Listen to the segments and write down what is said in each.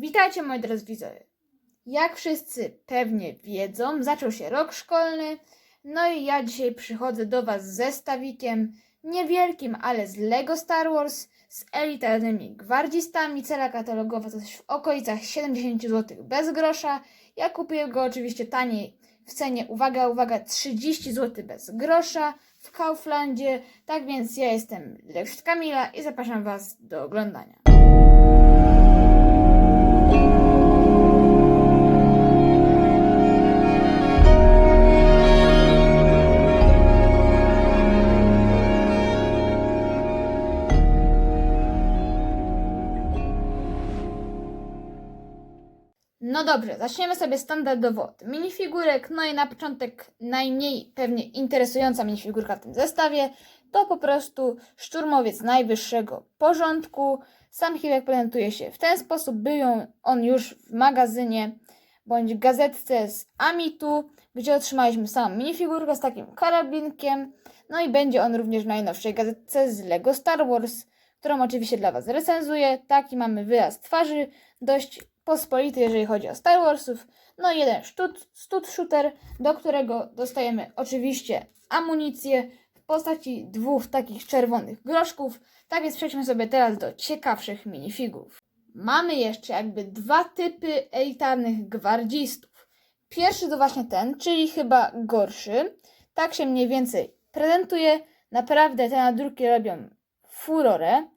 Witajcie moi drodzy widzowie. Jak wszyscy pewnie wiedzą, zaczął się rok szkolny, no i ja dzisiaj przychodzę do Was z zestawikiem niewielkim, ale z Lego Star Wars, z elitarnymi gwardzistami. Cena katalogowa to coś w okolicach 70 zł bez grosza. Ja kupiłem go oczywiście taniej w cenie, uwaga, uwaga, 30 zł bez grosza w Kauflandzie. Tak więc ja jestem Lex Kamila i zapraszam Was do oglądania. No dobrze, zaczniemy sobie standardowo od minifigurek. No i na początek najmniej pewnie interesująca minifigurka w tym zestawie to po prostu szturmowiec najwyższego porządku. Sam Chiwek prezentuje się w ten sposób. Był on już w magazynie bądź gazetce z Amitu, gdzie otrzymaliśmy samą minifigurkę z takim karabinkiem. No i będzie on również w najnowszej gazetce z Lego Star Wars, którą oczywiście dla Was recenzuję. Taki mamy wyraz twarzy, dość pospolity, jeżeli chodzi o Star Warsów. No i jeden stud, stud shooter, do którego dostajemy oczywiście amunicję w postaci dwóch takich czerwonych groszków. Tak więc przejdźmy sobie teraz do ciekawszych minifigów. Mamy jeszcze jakby dwa typy elitarnych gwardzistów. Pierwszy to właśnie ten, czyli chyba gorszy. Tak się mniej więcej prezentuje. Naprawdę te nadruki robią furorę.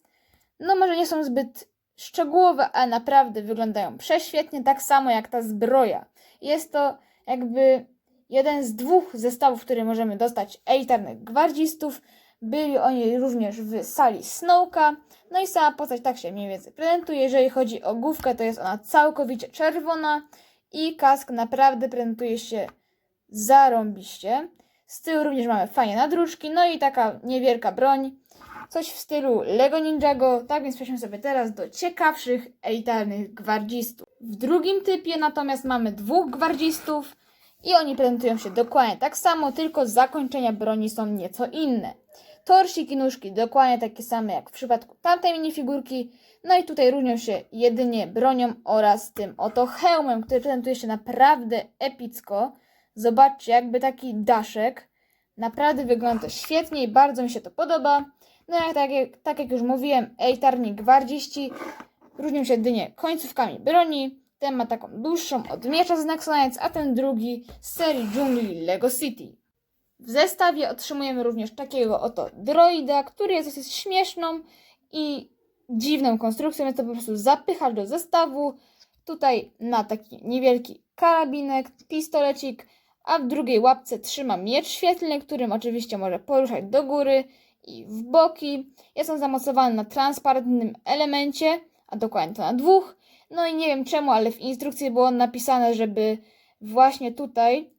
No może nie są zbyt szczegółowe, ale naprawdę wyglądają prześwietnie, tak samo jak ta zbroja. Jest to jakby jeden z dwóch zestawów, które możemy dostać elitarnych gwardzistów. Byli oni również w sali Snowka. No i sama postać tak się mniej więcej prezentuje. Jeżeli chodzi o główkę, to jest ona całkowicie czerwona i kask naprawdę prezentuje się zarąbiście. Z tyłu również mamy fajne nadruczki, no i taka niewielka broń. Coś w stylu Lego Ninjago, tak więc przejdźmy sobie teraz do ciekawszych elitarnych gwardzistów. W drugim typie natomiast mamy dwóch gwardzistów i oni prezentują się dokładnie tak samo, tylko zakończenia broni są nieco inne. Torsik i nóżki dokładnie takie same jak w przypadku tamtej minifigurki, no i tutaj różnią się jedynie bronią oraz tym oto hełmem, który prezentuje się naprawdę epicko. Zobaczcie, jakby taki daszek. Naprawdę wygląda świetnie i bardzo mi się to podoba. No jak, tak, jak, tak jak już mówiłem, elitarni gwardziści różnią się jedynie końcówkami broni. Ten ma taką dłuższą od miecza z Nexonites, a ten drugi z serii dżungli Lego City. W zestawie otrzymujemy również takiego oto droida, który jest dosyć śmieszną i dziwną konstrukcją, jest to po prostu zapychasz do zestawu. Tutaj na taki niewielki karabinek, pistolecik, a w drugiej łapce trzyma miecz świetlny, którym oczywiście może poruszać do góry i w boki. Jest on zamocowany na transparentnym elemencie, a dokładnie to na dwóch. No i nie wiem czemu, ale w instrukcji było napisane, żeby właśnie tutaj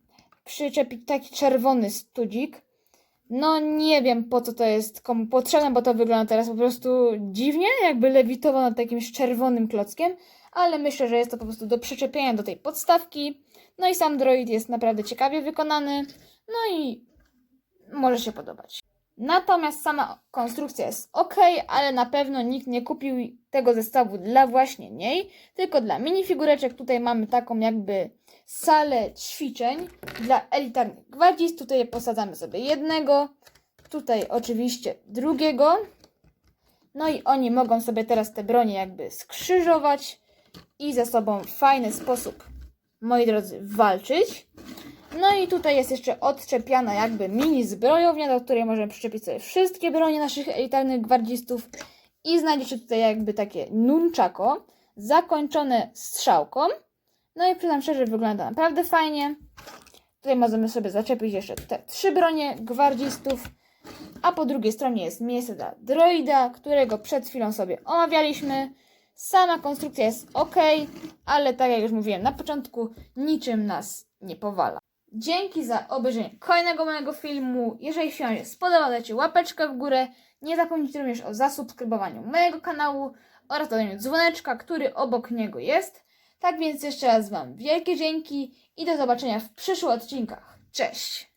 przyczepić taki czerwony studzik. No nie wiem po co to jest komu potrzebne, bo to wygląda teraz po prostu dziwnie, jakby lewitował nad jakimś czerwonym klockiem, ale myślę, że jest to po prostu do przyczepienia do tej podstawki. No i sam droid jest naprawdę ciekawie wykonany, no i może się podobać. Natomiast sama konstrukcja jest ok, ale na pewno nikt nie kupił tego zestawu dla właśnie niej, tylko dla minifigureczek. Tutaj mamy taką jakby salę ćwiczeń dla elitarnych gwardzistów. Tutaj posadzamy sobie jednego, tutaj oczywiście drugiego. No i oni mogą sobie teraz te bronie jakby skrzyżować i ze sobą w fajny sposób, moi drodzy, walczyć. No i tutaj jest jeszcze odczepiana jakby mini zbrojownia, do której możemy przyczepić sobie wszystkie bronie naszych elitarnych gwardzistów. I znajdziecie tutaj jakby takie nunchako, zakończone strzałką. No i przyznam szczerze, wygląda naprawdę fajnie. Tutaj możemy sobie zaczepić jeszcze te trzy bronie gwardzistów. A po drugiej stronie jest miejsce dla droida, którego przed chwilą sobie omawialiśmy. Sama konstrukcja jest ok, ale tak jak już mówiłem na początku, niczym nas nie powala. Dzięki za obejrzenie kolejnego mojego filmu. Jeżeli film się spodobał, dajcie łapeczkę w górę. Nie zapomnijcie również o zasubskrybowaniu mojego kanału oraz dodaniu dzwoneczka, który obok niego jest. Tak więc jeszcze raz Wam wielkie dzięki i do zobaczenia w przyszłych odcinkach. Cześć!